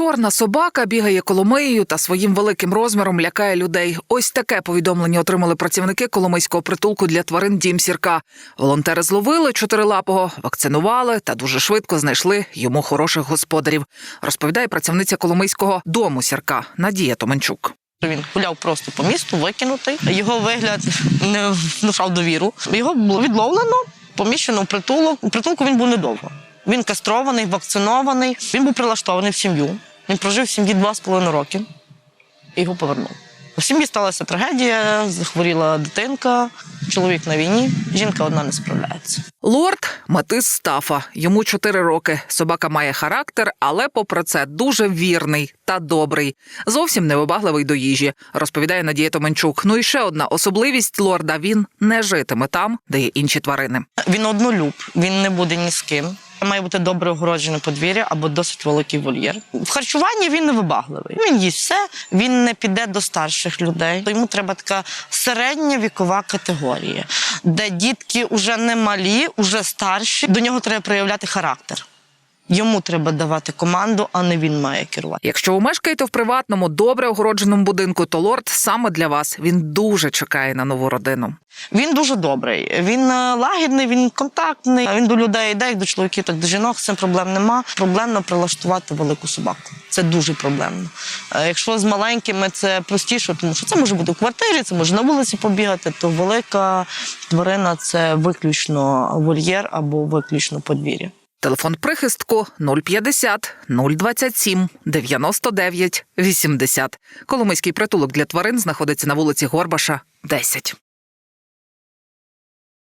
Чорна собака бігає коломиєю та своїм великим розміром лякає людей. Ось таке повідомлення отримали працівники коломийського притулку для тварин Дім Сірка. Волонтери зловили чотирилапого, вакцинували та дуже швидко знайшли йому хороших господарів. Розповідає працівниця коломийського дому Сірка Надія Томенчук. Він гуляв просто по місту, викинутий. Його вигляд не внушав довіру. Його було відловлено, поміщено в притулок. У притулку він був недовго. Він кастрований, вакцинований. Він був прилаштований в сім'ю. Він прожив в сім'ї два з половиною роки і його повернув. В сім'ї сталася трагедія, захворіла дитинка, чоловік на війні, жінка одна не справляється. Лорд метис Стафа. Йому чотири роки. Собака має характер, але попри це дуже вірний та добрий. Зовсім невибагливий до їжі, розповідає Надія Томенчук. Ну і ще одна особливість лорда: він не житиме там, де є інші тварини. Він однолюб, він не буде ні з ким. Має бути добре огороджене подвір'я або досить великий вольєр. В харчуванні він не вибагливий. Він їсть все, він не піде до старших людей. Йому треба така середня вікова категорія, де дітки вже не малі, вже старші. До нього треба проявляти характер. Йому треба давати команду, а не він має керувати. Якщо ви мешкаєте в приватному, добре огородженому будинку, то лорд саме для вас. Він дуже чекає на нову родину. Він дуже добрий. Він е, лагідний, він контактний. Він до людей йде, як до чоловіків, так до жінок. З цим проблем нема. Проблемно прилаштувати велику собаку. Це дуже проблемно. Е, Якщо з маленькими це простіше, тому що це може бути в квартирі, це може на вулиці побігати, то велика тварина це виключно вольєр або виключно подвір'я. Телефон прихистку 050 027 99 80. Коломийський притулок для тварин знаходиться на вулиці Горбаша, 10.